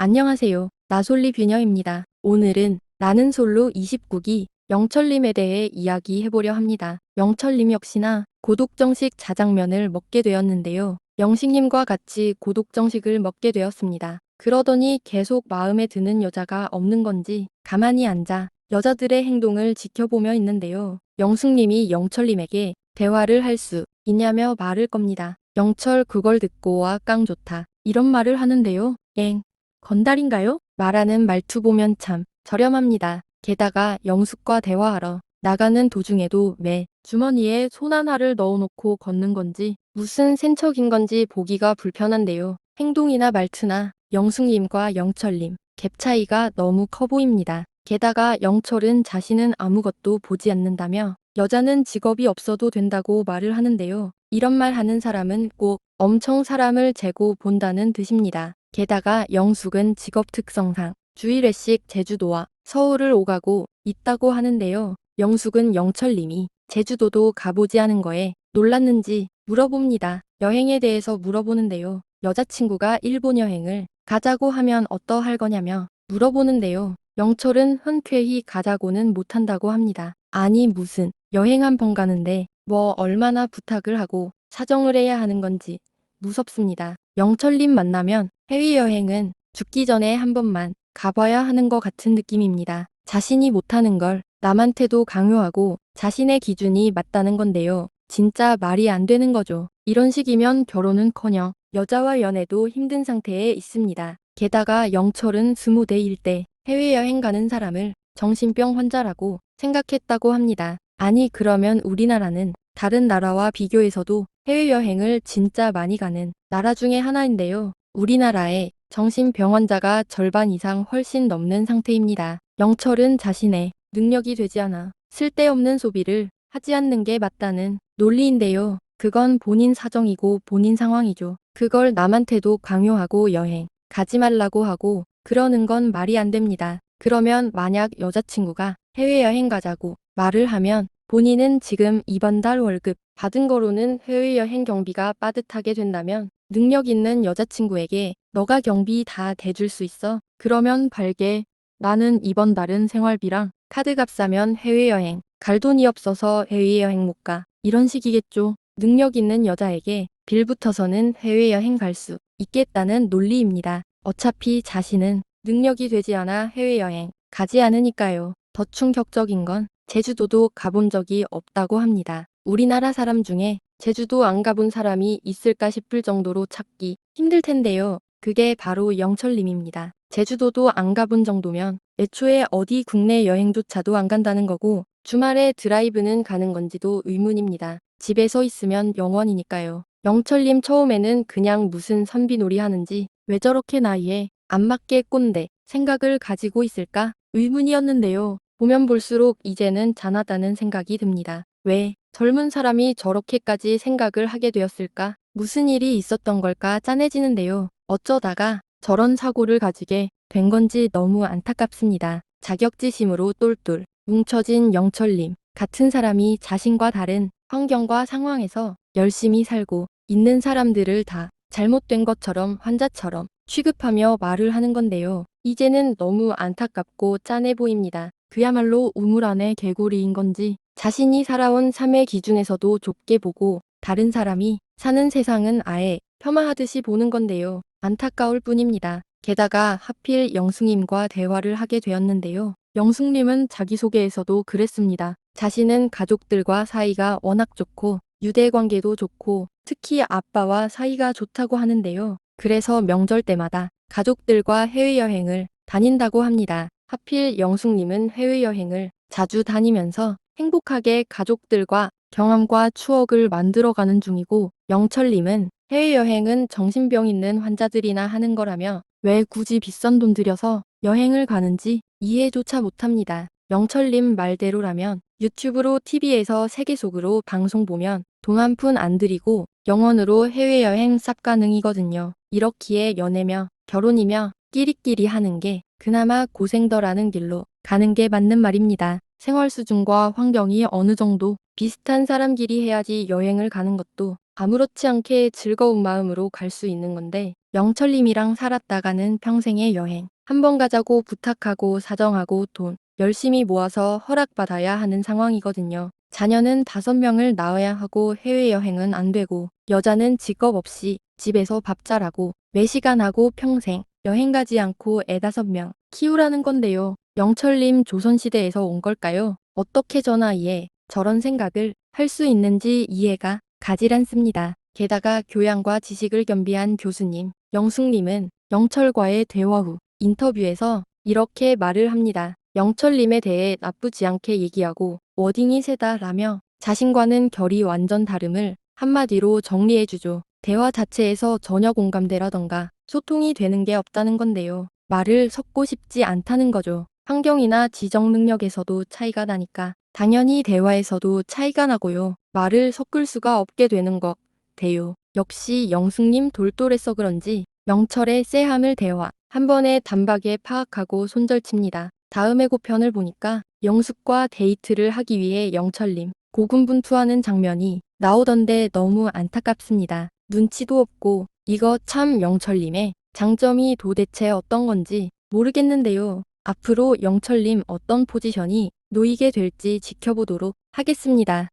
안녕하세요. 나솔리 뷰녀입니다. 오늘은 나는 솔로 29기 영철님에 대해 이야기해보려 합니다. 영철님 역시나 고독정식 자장면을 먹게 되었는데요. 영식님과 같이 고독정식을 먹게 되었습니다. 그러더니 계속 마음에 드는 여자가 없는 건지 가만히 앉아 여자들의 행동을 지켜보며 있는데요. 영숙님이 영철님에게 대화를 할 수 있냐며 말을 겁니다. 영철 그걸 듣고 와 깡 좋다. 이런 말을 하는데요. 엥. 건달인가요? 말하는 말투 보면 참 저렴합니다. 게다가 영숙과 대화하러 나가는 도중에도 매 주머니에 손 하나를 넣어놓고 걷는 건지 무슨 센척인 건지 보기가 불편한데요. 행동이나 말투나 영숙님과 영철님 갭 차이가 너무 커 보입니다. 게다가 영철은 자신은 아무것도 보지 않는다며 여자는 직업이 없어도 된다고 말을 하는데요. 이런 말 하는 사람은 꼭 엄청 사람을 재고 본다는 뜻입니다. 게다가 영숙은 직업 특성상 주일회씩 제주도와 서울을 오가고 있다고 하는데요. 영숙은 영철님이 제주도도 가보지 않은 거에 놀랐는지 물어봅니다. 여행에 대해서 물어보는데요. 여자친구가 일본 여행을 가자고 하면 어떠할 거냐며 물어보는데요. 영철은 흔쾌히 가자고는 못한다고 합니다. 아니 무슨 여행 한 번 가는데 뭐 얼마나 부탁을 하고 사정을 해야 하는 건지 무섭습니다. 영철님 만나면 해외여행은 죽기 전에 한 번만 가봐야 하는 것 같은 느낌입니다. 자신이 못하는 걸 남한테도 강요하고 자신의 기준이 맞다는 건데요. 진짜 말이 안 되는 거죠. 이런 식이면 결혼은 커녕 여자와 연애도 힘든 상태에 있습니다. 게다가 영철은 스무 대일 때 해외여행 가는 사람을 정신병 환자라고 생각했다고 합니다. 아니 그러면 우리나라는 다른 나라와 비교해서도 해외여행을 진짜 많이 가는 나라 중에 하나인데요. 우리나라의 정신병 환자가 절반 이상 훨씬 넘는 상태입니다. 영철은 자신의 능력이 되지 않아 쓸데없는 소비를 하지 않는 게 맞다는 논리인데요. 그건 본인 사정이고 본인 상황이죠. 그걸 남한테도 강요하고 여행 가지 말라고 하고 그러는 건 말이 안 됩니다. 그러면 만약 여자친구가 해외여행 가자고 말을 하면 본인은 지금 이번 달 월급 받은 거로는 해외여행 경비가 빠듯하게 된다면 능력 있는 여자친구에게 너가 경비 다 대줄 수 있어? 그러면 발게 나는 이번 달은 생활비랑 카드값 사면 해외여행 갈 돈이 없어서 해외여행 못 가. 이런 식이겠죠. 능력 있는 여자에게 빌붙어서는 해외여행 갈 수 있겠다는 논리입니다. 어차피 자신은 능력이 되지 않아 해외여행 가지 않으니까요. 더 충격적인 건 제주도도 가본 적이 없다고 합니다. 우리나라 사람 중에 제주도 안 가본 사람이 있을까 싶을 정도로 찾기 힘들 텐데요. 그게 바로 영철님입니다. 제주도도 안 가본 정도면 애초에 어디 국내 여행조차도 안 간다는 거고 주말에 드라이브는 가는 건지도 의문입니다. 집에서 있으면 영원이니까요. 영철님 처음에는 그냥 무슨 선비놀이 하는지 왜 저렇게 나이에 안 맞게 꼰대 생각을 가지고 있을까 의문이었는데요. 보면 볼수록 이제는 잔하다는 생각이 듭니다. 왜 젊은 사람이 저렇게까지 생각을 하게 되었을까? 무슨 일이 있었던 걸까 짠해지는데요. 어쩌다가 저런 사고를 가지게 된 건지 너무 안타깝습니다. 자격지심으로 똘똘 뭉쳐진 영철님 같은 사람이 자신과 다른 환경과 상황에서 열심히 살고 있는 사람들을 다 잘못된 것처럼 환자처럼 취급하며 말을 하는 건데요. 이제는 너무 안타깝고 짠해 보입니다. 그야말로 우물 안의 개구리인 건지 자신이 살아온 삶의 기준에서도 좁게 보고 다른 사람이 사는 세상은 아예 폄하하듯이 보는 건데요. 안타까울 뿐입니다. 게다가 하필 영숙님과 대화를 하게 되었는데요. 영숙님은 자기소개에서도 그랬습니다. 자신은 가족들과 사이가 워낙 좋고 유대 관계도 좋고 특히 아빠와 사이가 좋다고 하는데요. 그래서 명절 때마다 가족들과 해외여행을 다닌다고 합니다. 하필 영숙님은 해외여행을 자주 다니면서 행복하게 가족들과 경험과 추억을 만들어가는 중이고 영철님은 해외여행은 정신병 있는 환자들이나 하는 거라며 왜 굳이 비싼 돈 들여서 여행을 가는지 이해조차 못합니다. 영철님 말대로라면 유튜브로 TV에서 세계 속으로 방송 보면 돈 한 푼 안 들이고 영원으로 해외여행 쌉 가능이거든요. 이렇기에 연애며 결혼이며 끼리끼리 하는 게 그나마 고생더라는 길로 가는 게 맞는 말입니다. 생활 수준과 환경이 어느 정도 비슷한 사람끼리 해야지 여행을 가는 것도 아무렇지 않게 즐거운 마음으로 갈 수 있는 건데 영철님이랑 살았다가는 평생의 여행. 한 번 가자고 부탁하고 사정하고 돈 열심히 모아서 허락받아야 하는 상황이거든요. 자녀는 다섯 명을 낳아야 하고 해외여행은 안 되고 여자는 직업 없이 집에서 밥 잘하고 매시간 하고 평생 여행 가지 않고 애 다섯 명 키우라는 건데요. 영철님 조선시대에서 온 걸까요? 어떻게 전화이에 저런 생각을 할 수 있는지 이해가 가질 않습니다. 게다가 교양과 지식을 겸비한 교수님, 영숙님은 영철과의 대화 후 인터뷰에서 이렇게 말을 합니다. 영철님에 대해 나쁘지 않게 얘기하고 워딩이 세다라며 자신과는 결이 완전 다름을 한마디로 정리해주죠. 대화 자체에서 전혀 공감대라던가 소통이 되는 게 없다는 건데요. 말을 섞고 싶지 않다는 거죠. 환경이나 지적 능력에서도 차이가 나니까 당연히 대화에서도 차이가 나고요. 말을 섞을 수가 없게 되는 것 같아요. 역시 영숙님 돌돌해서 그런지 명철의 쎄함을 대화 한 번에 단박에 파악하고 손절칩니다. 다음 예고편을 보니까 영숙과 데이트를 하기 위해 영철님 고군분투하는 장면이 나오던데 너무 안타깝습니다. 눈치도 없고 이거 참 영철님의 장점이 도대체 어떤 건지 모르겠는데요. 앞으로 영철님 어떤 포지션이 놓이게 될지 지켜보도록 하겠습니다.